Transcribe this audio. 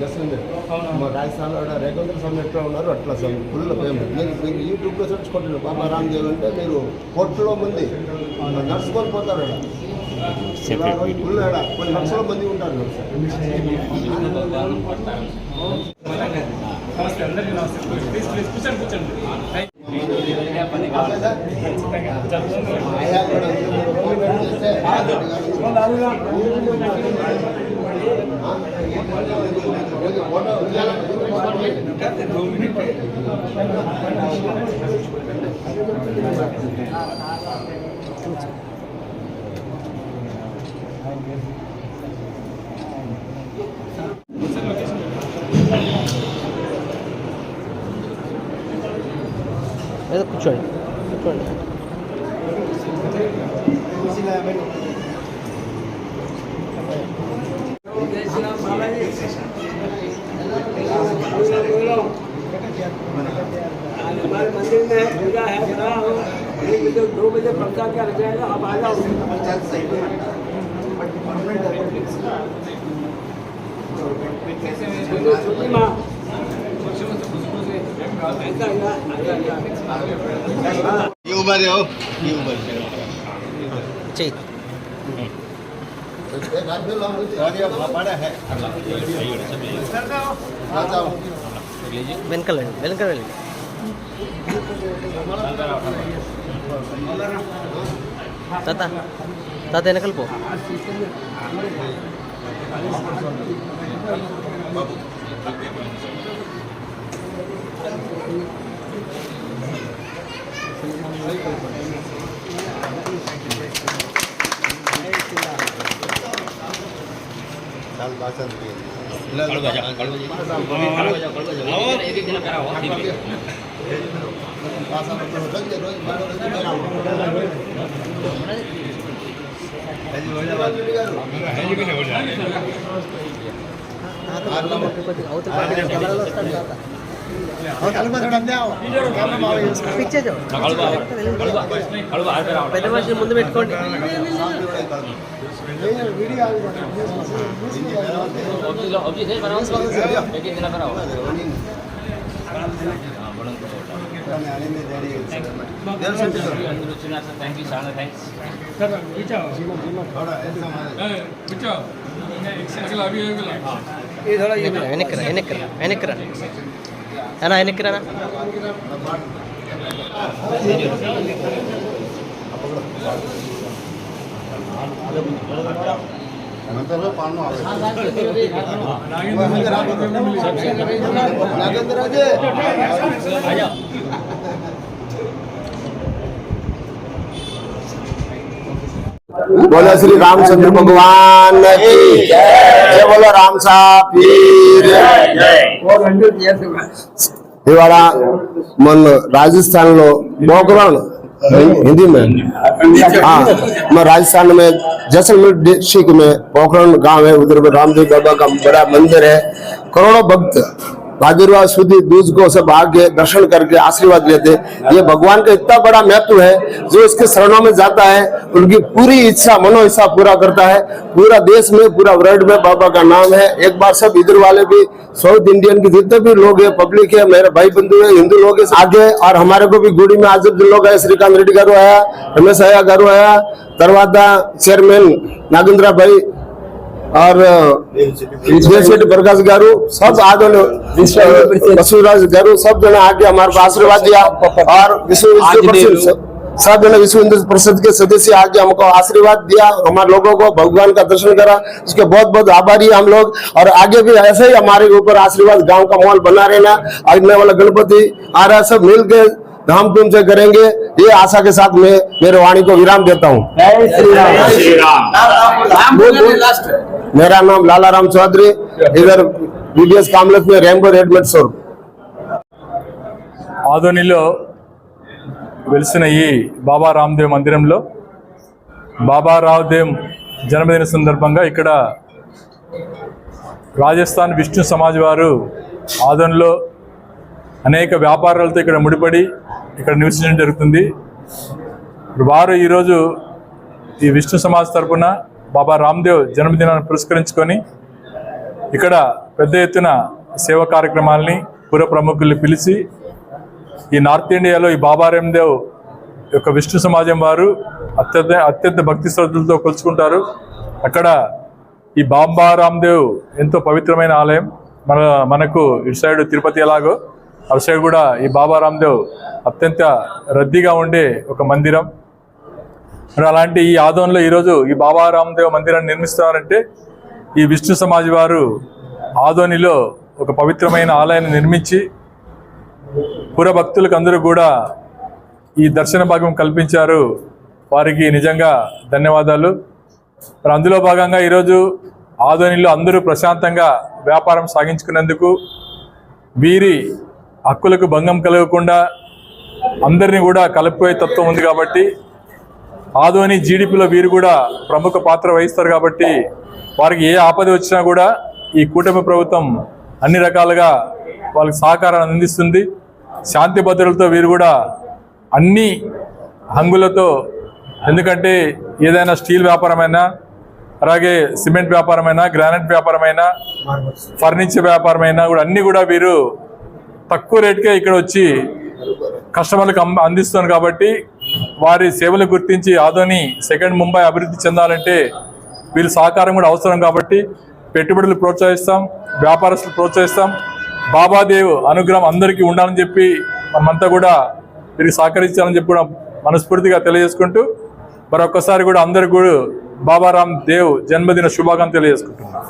చేస్తుంది మా రాజస్థాన్లో కూడా రేఖంద్ర స్వామి ఎట్లా ఉన్నారు? అట్లా స్వామి ఫుల్ ఫేమస్ మీరు మీరు యూట్యూబ్లో సెర్చ్ కొట్టండి. బాబా రామ్దేవ్ అంటే మీరు కోట్లో మంది నడుచుకొని పోతారు ఫుల్ ఆడ. కొన్ని లక్షల మంది ఉంటారు నమస్తే అందరికీ నమస్తే. ప్లీజ్ ప్లీజ్ కూర్చోండి కూర్చోండి. కూర్చోండి కూర్చోండి हमारे मंदिर में पूजा है बना हो एक बजे दो बजे प्रसाद का रख जाएगा आप आ जाओ छुट्टी ये उम्र हो ये उम्र చెయ్యి बड़ा है आ जाओ వెనకాల వెళ్ళండి వెనకాల వెళ్ళండి తాత తాత వెనకాల పో चाल भाषण వస్తాడు తాత పిక్చర్ పెద్ద మనిషిని ముందు పెట్టుకోండి એના એને કરાના Thank you. बोला श्री रामचंद्र भगवान जय। बोलो राम साहब मन राजस्थान लो लोकल हिंदी में। हाँ मैं राजस्थान में जैसलमेर डिस्ट्रिक्ट में पोखरण गाँव है उधर में रामदेव बाबा का बड़ा मंदिर है। करोड़ों भक्त भाद्रवा सुधी दूज को सब आके दर्शन करके आशीर्वाद लेते। ये भगवान का इतना बड़ा महत्व है, जो इसके शरणों में जाता है, उनकी पूरी इच्छा मनो इच्छा पूरा करता है। पूरा देश में, पूरा वर्ल्ड में बाबा का नाम है। एक बार सब इधर वाले भी साउथ इंडियन के जितने भी लोग है पब्लिक है, मेरे भाई बंधु है, हिंदू लोग है आगे और हमारे को भी गुड़ी में आज लोग आए, श्रीकांत रेड्डी गारू आया, रमेश आया गारू आया तरवादा चेयरमैन नागेंद्र भाई और జేసెట్టి ప్రకాష్ గారు सब आगे बसुराज गारू सब जने आके हमारे को आशीर्वाद दिया और विश्व हिंदू परिषद सब जने विश्व हिंदू परिषद के सदस्य आके हमको आशीर्वाद दिया हमारे लोगों को भगवान का दर्शन करा उसके बहुत बहुत आभारी हैं हम लोग और आगे भी ऐसे ही हमारे ऊपर आशीर्वाद गांव का माहौल बना रहना आने वाला गणपति आ रहा है सब मिल के धाम धूम से करेंगे ये आशा के साथ मैं मेरे वाणी को विराम देता हूँ मेरा नाम लाला राम चौधरी इधर बीबीएस कामलेट में रेमबो रेडमेड शोरूम ఆదోనిలో వెలిసిన ఈ బాబా రామ్దేవ్ మందిరంలో బాబా రామ్దేవ్ జన్మదిన సందర్భంగా ఇక్కడ రాజస్థాన్ విష్ణు సమాజ్ వారు ఆదోనిలో అనేక వ్యాపారాలతో ఇక్కడ ముడిపడి ఇక్కడ నివసించడం జరుగుతుంది వారు ఈరోజు ఈ విష్ణు సమాజ్ తరపున బాబా రామ్దేవ్ జన్మదినాన్ని పురస్కరించుకొని ఇక్కడ పెద్ద ఎత్తున సేవా కార్యక్రమాల్ని పుర ప్రముఖుల్ని పిలిచి ఈ నార్త్ ఇండియాలో ఈ బాబా రామ్దేవ్ యొక్క విష్ణు సమాజం వారు అత్యంత అత్యంత భక్తి శ్రద్ధలతో కొలుచుకుంటారు. అక్కడ ఈ బాబా రామ్దేవ్ ఎంతో పవిత్రమైన ఆలయం. మన మనకు ఇటు సైడ్ తిరుపతి ఎలాగో అటు సైడ్ కూడా ఈ బాబా రామ్దేవ్ అత్యంత రద్దీగా ఉండే ఒక మందిరం. మరి అలాంటి ఈ ఆదోన్లో ఈరోజు ఈ బాబా రామదేవ్ మందిరాన్ని నిర్మిస్తున్నారంటే ఈ విష్ణు సమాజ్ వారు ఆదోనిలో ఒక పవిత్రమైన ఆలయాన్ని నిర్మించి పురభక్తులకు అందరూ కూడా ఈ దర్శన భాగం కల్పించారు. వారికి నిజంగా ధన్యవాదాలు. మరి అందులో భాగంగా ఈరోజు ఆదోనిలో అందరూ ప్రశాంతంగా వ్యాపారం సాగించుకునేందుకు వీరి హక్కులకు భంగం కలగకుండా అందరినీ కూడా కలిపిపోయే తత్వం ఉంది కాబట్టి ఆదోని జీడిపిలో వీరు కూడా ప్రముఖ పాత్ర వహిస్తారు కాబట్టి వారికి ఏ ఆపద వచ్చినా కూడా ఈ కూటమి ప్రభుత్వం అన్ని రకాలుగా వాళ్ళకి సహకారాన్ని అందిస్తుంది. శాంతి భద్రతలతో వీరు కూడా అన్ని హంగులతో ఎందుకంటే ఏదైనా స్టీల్ వ్యాపారమైనా అలాగే సిమెంట్ వ్యాపారమైనా గ్రానైట్ వ్యాపారమైనా ఫర్నిచర్ వ్యాపారమైనా కూడా అన్నీ కూడా వీరు తక్కువ రేటుకే ఇక్కడ వచ్చి కస్టమర్లకు అమ్మ- అందిస్తున్నారు కాబట్టి వారి సేవలు గుర్తించి ఆదోని సెకండ్ ముంబై అభివృద్ధి చెందాలంటే వీరి సహకారం కూడా అవసరం కాబట్టి పెట్టుబడులు ప్రోత్సహిస్తాం వ్యాపారస్తులు ప్రోత్సహిస్తాం. బాబాదేవ్ అనుగ్రహం అందరికీ ఉండాలని చెప్పి మనమంతా కూడా వీరికి సహకరించాలని చెప్పి కూడా మనస్ఫూర్తిగా తెలియజేసుకుంటూ మరొకసారి కూడా అందరు కూడా బాబారాం దేవ్ జన్మదిన శుభాకాంక్షలు తెలియజేసుకుంటున్నాను